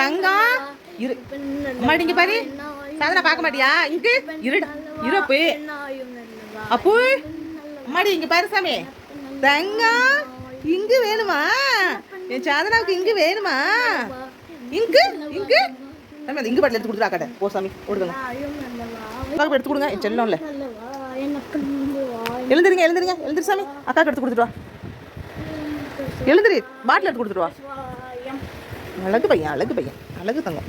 தங்கம் இரு. அம்மாடி இங்க பாரு. சாதனை பார்க்க மாட்டியா? இங்கு. இருடா. இருப்பு. அப்பு. அம்மாடி இங்க பாரு சாமி. தங்கம் இங்கு வேணுமா? என் சாதனாவுக்கு இங்கு வேணுமா? இங்கு இங்கு. சாமி அது இங்கு பாட்டில் எடுத்து கொடுத்துருவா கடை போ சாமி கொடுங்க அக்காவுக்கு எடுத்து கொடுங்க என் செல்லம் இல்லை. எழுந்துருங்க எழுந்துருங்க எழுந்துரு சாமி. அக்காவுக்கு எடுத்து கொடுத்துட்டு வா. எழுந்துரு பாட்டில் எடுத்து கொடுத்துட்டு வா. அழகு பையன் அழகு பையன். அழகு தங்கம்.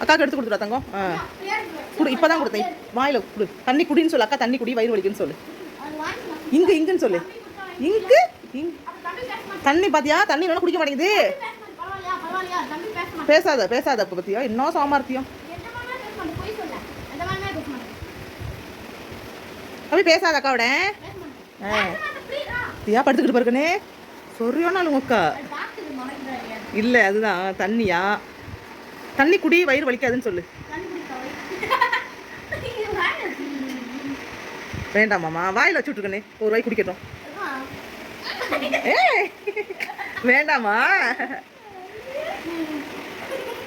அக்காவுக்கு எடுத்து கொடுத்துடா தங்கம். ஆ. குடு இப்போ தான் கொடுத்தேன். வாயில் குடு. தண்ணி குடின்னு சொல்லு அக்கா தண்ணி குடி வயிறு வலிக்குன்னு சொல்லு. இங்கு இங்குன்னு சொல்லு. இங்கு இங் தண்ணி பாத்தியா? தண்ணி நல்லா குடிக்க மாட்டேங்குது. பேசாத பேசாத அப்போ பத்தியா? என்ன சாமர்த்தியம்? அப்படி பேசாத அக்காவோட. ஆ. படுத்துக்கிட்டு பாருக்கண்ணே சொரியோனாலும் அக்கா இல்லை அதுதான் தண்ணியா? தண்ணி குடி வயிறு வலிக்காதுன்னு சொல்லு. வேண்டாமாம்மா வாயில் வச்சு விட்ருக்கனே ஒரு வாய் குடிக்கட்டும். ஏ வேண்டாமா?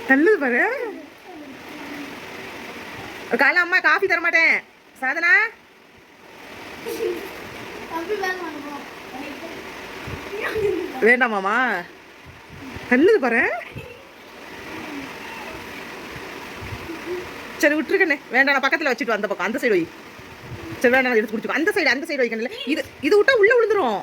நல்லது பாரு. காலைல அம்மா காஃபி தர மாட்டேன் சாதனா? வேண்டாமாமா நல்லது பாரு சரி விட்டுருக்கண்ணே வேண்டாம் நான் பக்கத்தில் வச்சுட்டு அந்த பக்கம். அந்த சைடு வை. சரி வேண்டாம் எடுத்து குடிச்சுக்கோ அந்த சைடு அந்த சைடு வைக்கணும்ல. இது இது விட்டா உள்ள விழுந்துரும்.